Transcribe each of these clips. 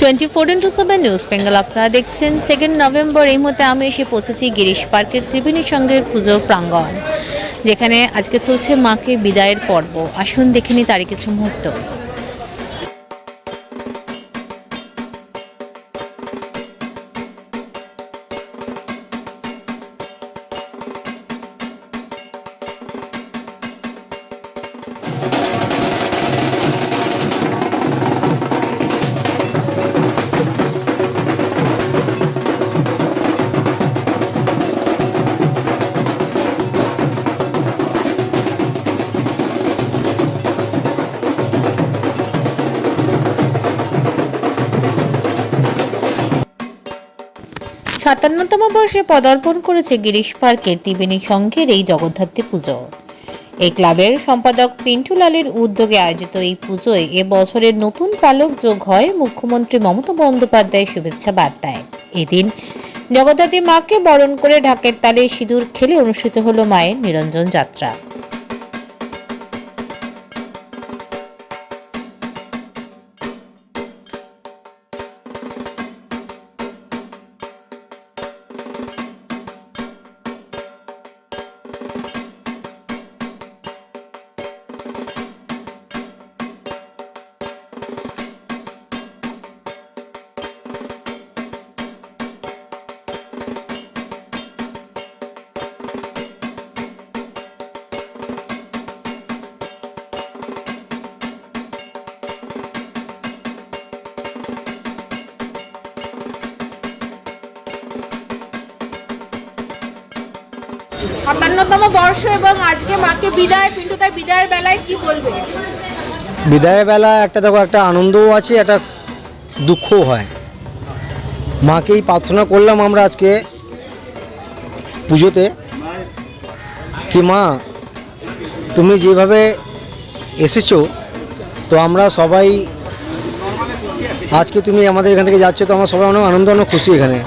Twenty four into seven news Bengal আপনারা দেখছেন second November এই মুহূর্তে আমি এসে পৌঁছেছি গিরিশ পার্কের ত্রিবেণী সঙ্গের পুজোর প্রাঙ্গণ, যেখানে আজকে চলছে মাকে বিদায়ের পর্ব। আসুন দেখিনি তারই কিছু মুহূর্ত। সাতান্নতম বর্ষে পদার্পণ করেছে গিরিশ পার্কের ত্রিবেণী সংঘের এই জগদ্ধাত্রী পুজো। এই ক্লাবের সম্পাদক পিন্টু লালের উদ্যোগে আয়োজিত এই পুজোয় এ বছরের নতুন পালক যোগ হয় মুখ্যমন্ত্রী মমতা বন্দ্যোপাধ্যায়ের শুভেচ্ছা বার্তায়। এদিন জগদ্ধাত্রী মাকে বরণ করে ঢাকের তালে সিঁদুর খেলে অনুষ্ঠিত হলো মায়ের নিরঞ্জন যাত্রা। সাতান্নতম বর্ষ এবং আজকে মাকে বিদায়, পিন্টু তাই বিদায়ের বেলায় কি বলবে? বিদায়ের বেলা একটা দেখো, একটা আনন্দও আছে, একটা দুঃখও হয়। মাকেই প্রার্থনা করলাম আমরা আজকে পুজোতে কি, মা, তুমি যেভাবে এসেছ, তো আমরা সবাই আজকে তুমি আমাদের এখান থেকে যাচ্ছ, তো আমরা সবাই অনেক আনন্দ, অনেক খুশি এখানে।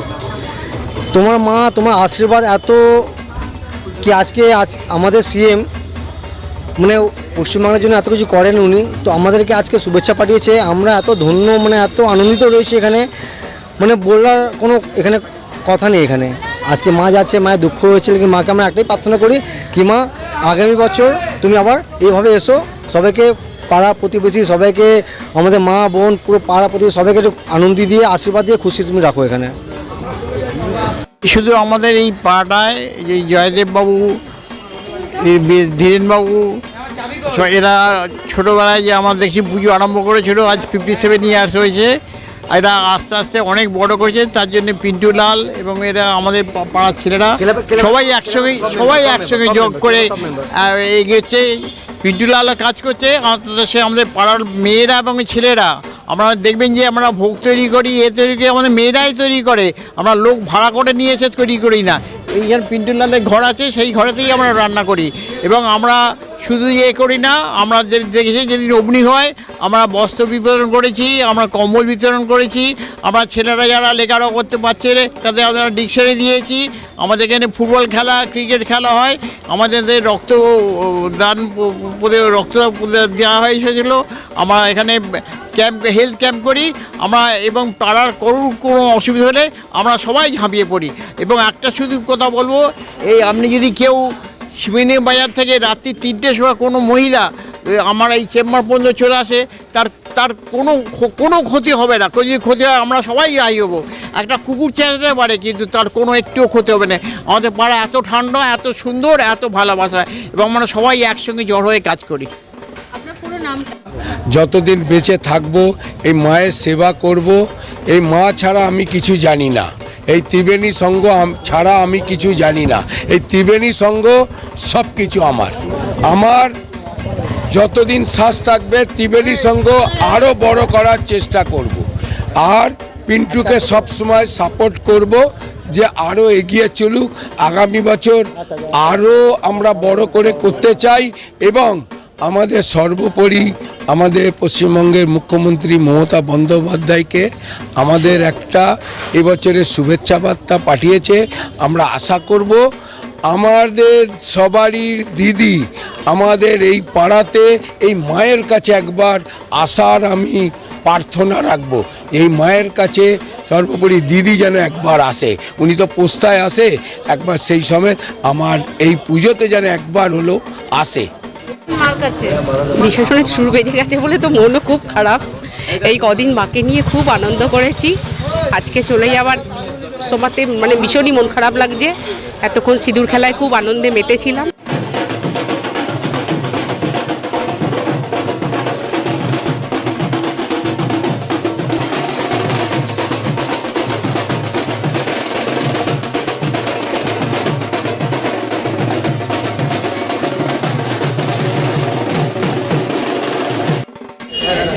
তোমার মা, তোমার আশীর্বাদ এত কি আজকে আজ আমাদের সিএম মানে পশ্চিমবাংলার জন্য এত কিছু করেন উনি, তো আমাদেরকে আজকে শুভেচ্ছা পাঠিয়েছে। আমরা এত ধন্য মানে এত আনন্দিত রয়েছি এখানে। মানে বলার কোনো এখানে কথা নেই এখানে। আজকে মা যাচ্ছে, মায়ের দুঃখ হয়েছে কিন্তু মাকে আমরা একটাই প্রার্থনা করি কি মা, আগামী বছর তুমি আবার এইভাবে এসো, সবাইকে পাড়া প্রতিবেশী, সবাইকে আমাদের মা, বোন, পুরো পাড়া প্রতিবেশী, সবাইকে একটু আনন্দ দিয়ে, আশীর্বাদ দিয়ে খুশি তুমি রাখো এখানে। শুধু আমাদের এই পাড়ায় যে জয়দেববাবু ধীরেনবাবু এরা ছোটোবেলায় যে আমার দেখি পুজো আরম্ভ করেছিল আজ ফিফটি সেভেন ইয়ার্স হয়েছে। এরা আস্তে আস্তে অনেক বড় করেছে তার জন্য পিন্টু লাল এবং এরা আমাদের পাড়ার ছেলেরা সবাই একসঙ্গে সবাই একসঙ্গে যোগ করে এগিয়েছে। পিন্টু লাল কাজ করছে তাদের সে আমাদের পাড়ার মেয়েরা এবং ছেলেরা। আমরা দেখবেন যে আমরা ভোগ তৈরি করি, এ তৈরি করি, আমাদের মেয়েরাই তৈরি করে। আমরা লোক ভাড়া করে নিয়ে এসে তৈরি করি না। এইখানে পিন্টুলালের ঘর আছে, সেই ঘরেতেই আমরা রান্না করি। এবং আমরা শুধু ইয়ে করি না, আমরা দেখেছি যেদিন অগ্নি হয়, আমরা বস্ত্র বিতরণ করেছি, আমরা কম্বল বিতরণ করেছি, আমরা ছেলেরা যারা লেখাপড়া করতে পারছে তাদের আমরা ডিকশনারি দিয়েছি। আমাদের এখানে ফুটবল খেলা, ক্রিকেট খেলা হয়, আমাদের যে রক্ত দান রক্ত দেওয়া হয়েছিল আমরা এখানে ক্যাম্প, হেলথ ক্যাম্প করি, আমরা এবং পাড়ার কোনো কোনো অসুবিধা হলে আমরা সবাই ঝাঁপিয়ে পড়ি। এবং একটা শুধু কথা বলব, এই আপনি যদি কেউ শিবিনী বাজার থেকে রাত্রি তিনটের সময় কোনো মহিলা আমার এই চেম্বার পর্যন্ত চলে আসে তার তার কোনো কোনো ক্ষতি হবে না। যদি ক্ষতি হয় আমরা সবাই রাই হব। একটা কুকুর চেঁচাতে পারে কিন্তু তার কোনো একটুও ক্ষতি হবে না। আমাদের পাড়া এত ঠান্ডা এত সুন্দর এত ভালোবাসা এবং আমরা সবাই একসঙ্গে জড় হয়ে কাজ করি। যতদিন বেঁচে থাকব এই মায়ের সেবা করব এই মা ছাড়া আমি কিছু জানি না। এই ত্রিবেণী আম- ছাড়া আমি কিছু জানি না। এই ত্রিবেণী সঙ্গ সব কিছু আমার। আমার যতদিন শ্বাস থাকবে, ত্রিবেণী সঙ্গ আরও বড় করার চেষ্টা করব। আর পিন্টুকে সব সময় সাপোর্ট করব যে আরও এগিয়ে চলুক। আগামী বছর আরও আমরা বড় করে করতে চাই এবং আমাদের সর্বোপরি আমাদের পশ্চিমবঙ্গের মুখ্যমন্ত্রী মমতা বন্দ্যোপাধ্যায়কে আমাদের একটা এবছরের শুভেচ্ছা বার্তা পাঠিয়েছে। আমরা আশা করব আমাদের সবারই দিদি আমাদের এই পাড়াতে এই মায়ের কাছে একবার আসার আমি প্রার্থনা রাখব। এই মায়ের কাছে সর্বোপরি দিদি যেন একবার আসে। উনি তো পোস্তায় আসে, একবার সেই সময় আমার এই পুজোতে যেন একবার হলো আসে। মার কাছে। বিশেষণে সুর বেজে গেছে বলে তো মনও খুব খারাপ। এই কদিন মাকে নিয়ে খুব আনন্দ করেছি। আজকে চলে যাওয়ার সময়তে মানে ভীষণই মন খারাপ লাগছে। এতক্ষণ সিঁদুর খেলায় খুব আনন্দে মেতেছিলাম।